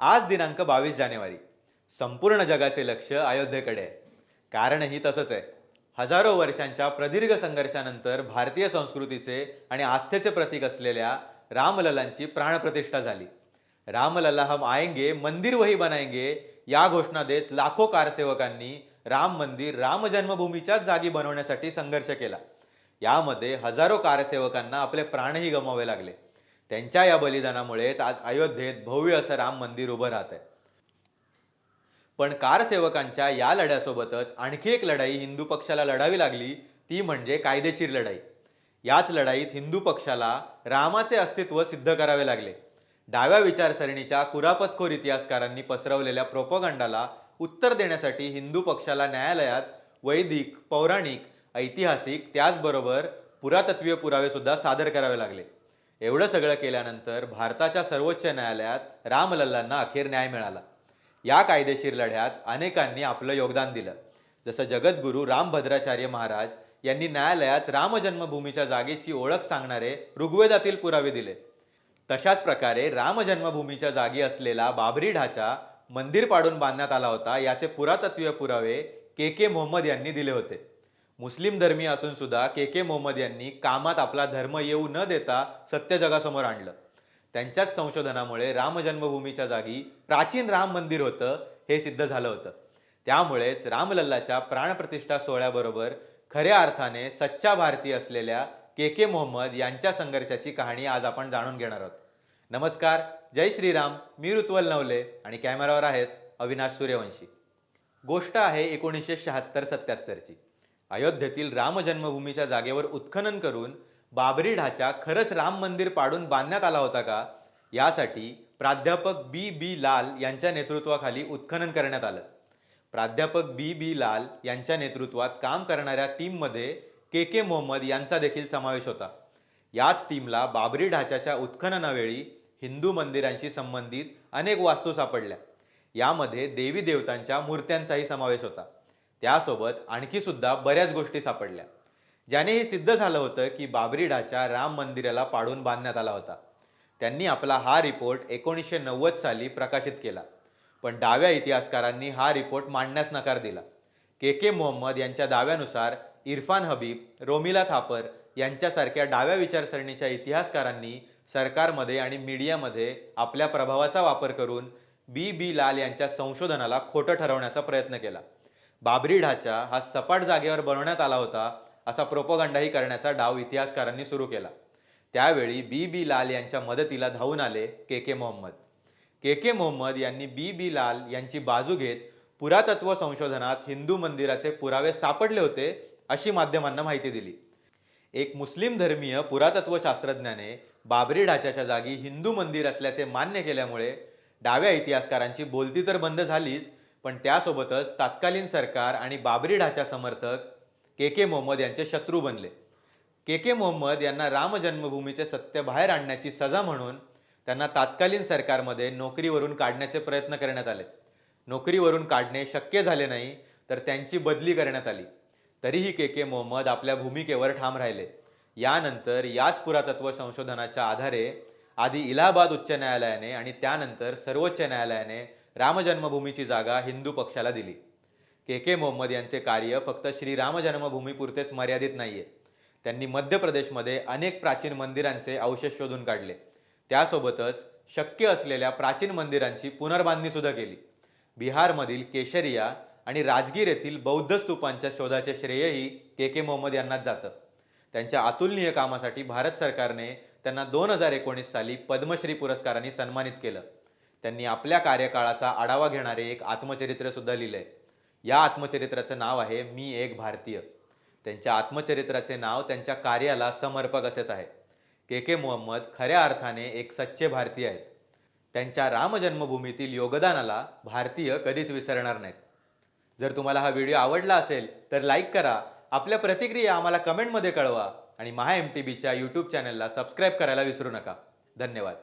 आज दिनांक बावीस जानेवारी. संपूर्ण जगाचे लक्ष अयोध्येकडे आहे. कारणही तसंच आहे. हजारो वर्षांच्या प्रदीर्घ संघर्षानंतर भारतीय संस्कृतीचे आणि आस्थेचे प्रतीक असलेल्या रामललांची प्राणप्रतिष्ठा झाली. रामलला हम आएंगे मंदिर वही बनाएंगे या घोषणा देत लाखो कारसेवकांनी राम मंदिर राम जन्मभूमीच्याच जागी बनवण्यासाठी संघर्ष केला. यामध्ये हजारो कारसेवकांना आपले प्राणही गमावे लागले. त्यांच्या या बलिदानामुळेच आज अयोध्येत भव्य असं राम मंदिर उभं राहत आहे पण कारसेवकांच्या या लढ्यासोबतच आणखी एक लढाई हिंदू पक्षाला लढावी लागली ती म्हणजे कायदेशीर लढाई. याच लढाईत हिंदू पक्षाला रामाचे अस्तित्व सिद्ध करावे लागले. डाव्या विचारसरणीच्या कुरापतखोर इतिहासकारांनी पसरवलेल्या प्रोपगंडाला उत्तर देण्यासाठी हिंदू पक्षाला न्यायालयात वैदिक पौराणिक ऐतिहासिक त्याचबरोबर पुरातत्वीय पुरावे सुद्धा सादर करावे लागले. एवढं सगळं केल्यानंतर भारताच्या सर्वोच्च न्यायालयात रामलल्लांना अखेर न्याय मिळाला. या कायदेशीर लढ्यात अनेकांनी आपलं योगदान दिलं. जसं जगद्गुरू रामभद्राचार्य महाराज यांनी न्यायालयात राम जन्मभूमीच्या जागेची ओळख सांगणारे ऋग्वेदातील पुरावे दिले. तशाच प्रकारे राम जन्मभूमीच्या जागी असलेला बाबरी ढाचा मंदिर पाडून बांधण्यात आला होता याचे पुरातत्वीय पुरावे के के मोहम्मद यांनी दिले होते. मुस्लिम धर्मीय असून सुद्धा के के मोहम्मद यांनी कामात आपला धर्म येऊ न देता सत्य जगासमोर आणलं. त्यांच्याच संशोधनामुळे राम जन्मभूमीच्या जागी प्राचीन राम मंदिर होतं हे सिद्ध झालं होतं. त्यामुळेच रामलल्लाच्या प्राणप्रतिष्ठा सोहळ्याबरोबर खऱ्या अर्थाने सच्चा भारतीय असलेल्या के के मोहम्मद यांच्या संघर्षाची कहाणी आज आपण जाणून घेणार आहोत. नमस्कार जय श्रीराम. मी ऋत्वल नवले आणि कॅमेरावर आहेत अविनाश सूर्यवंशी. गोष्ट आहे एकोणीसशे शहात्तर सत्याहत्तरची. अयोध्येतील राम जन्मभूमीच्या जागेवर उत्खनन करून बाबरी ढाचा खरंच राम मंदिर पाडून बांधण्यात आला होता का? यासाठी प्राध्यापक बी बी लाल यांच्या नेतृत्वाखाली उत्खनन करण्यात आलं. प्राध्यापक बी बी लाल यांच्या नेतृत्वात काम करणाऱ्या टीममध्ये के के मोहम्मद यांचा देखील समावेश होता. याच टीमला बाबरी ढाच्याच्या उत्खननावेळी हिंदू मंदिरांशी संबंधित अनेक वास्तू सापडल्या. यामध्ये देवी देवतांच्या मूर्त्यांचाही समावेश होता. त्यासोबत आणखी सुद्धा बऱ्याच गोष्टी सापडल्या. ज्याने हे सिद्ध झालं होतं की बाबरी ढाचा राम मंदिराला पाडून बांधण्यात आला होता. त्यांनी आपला हा रिपोर्ट एकोणीसशे नव्वद साली प्रकाशित केला. पण डाव्या इतिहासकारांनी हा रिपोर्ट मांडण्यास नकार दिला. के के मोहम्मद यांच्या दाव्यानुसार इरफान हबीब रोमिला थापर यांच्यासारख्या डाव्या विचारसरणीच्या इतिहासकारांनी सरकारमध्ये आणि मीडियामध्ये आपल्या प्रभावाचा वापर करून बी बी लाल यांच्या संशोधनाला खोटं ठरवण्याचा प्रयत्न केला. बाबरी ढाचा हा सपाट जागेवर बनवण्यात आला होता असा प्रोपोगंडाही करण्याचा डाव इतिहासकारांनी सुरू केला. त्यावेळी बी बी लाल यांच्या मदतीला धावून आले के के मोहम्मद. के के मोहम्मद यांनी बी बी लाल यांची बाजू घेत पुरातत्व संशोधनात हिंदू मंदिराचे पुरावे सापडले होते अशी माध्यमांना माहिती दिली. एक मुस्लिम धर्मीय पुरातत्व शास्त्रज्ञाने बाबरी ढाच्याच्या जागी हिंदू मंदिर असल्याचे मान्य केल्यामुळे डाव्या इतिहासकारांची बोलती तर बंद झालीच पण त्यासोबतच तत्कालीन सरकार आणि बाबरी ढाचा समर्थक के के मोहम्मद यांचे शत्रू बनले. के के मोहम्मद यांना रामजन्मभूमीचे सत्य बाहेर आणण्याची सजा म्हणून त्यांना तात्कालीन सरकारमध्ये नोकरीवरून काढण्याचे प्रयत्न करण्यात आले. नोकरीवरून काढणे शक्य झाले नाही तर त्यांची बदली करण्यात आली. तरीही के के मोहम्मद आपल्या भूमिकेवर ठाम राहिले. यानंतर याच पुरातत्व संशोधनाच्या आधारे आधी इलाहाबाद उच्च न्यायालयाने आणि त्यानंतर सर्वोच्च न्यायालयाने रामजन्मभूमीची जागा हिंदू पक्षाला दिली. के के मोहम्मद यांचे कार्य फक्त श्री रामजन्मभूमीपुरतेच मर्यादित नाहीये. त्यांनी मध्य प्रदेशमध्ये अनेक प्राचीन मंदिरांचे अवशेष शोधून काढले. त्यासोबतच शक्य असलेल्या प्राचीन मंदिरांची पुनर्बांधणी सुद्धा केली. बिहारमधील केशरिया आणि राजगीर येथील बौद्ध स्तूपांच्या शोधाचे श्रेयही के के मोहम्मद यांनाच जातं. त्यांच्या अतुलनीय कामासाठी भारत सरकारने त्यांना दोन हजार एकोणीस साली पद्मश्री पुरस्कारांनी सन्मानित केलं. त्यांनी आपल्या कार्यकाळाचा आढावा घेणारे एक आत्मचरित्र सुद्धा लिहिलंय. या आत्मचरित्राचं नाव आहे मी एक भारतीय. त्यांच्या आत्मचरित्राचे नाव त्यांच्या कार्याला समर्पक असेच आहे. के के मोहम्मद खऱ्या अर्थाने एक सच्चे भारतीय आहेत. त्यांच्या रामजन्मभूमीतील योगदानाला भारतीय कधीच विसरणार नाहीत. जर तुम्हाला हा व्हिडिओ आवडला असेल तर लाईक करा. आपल्या प्रतिक्रिया आम्हाला कमेंटमध्ये कळवा. आणि महा एम टी बीच्या यूट्यूब चॅनलला सबस्क्राईब करायला विसरू नका. धन्यवाद.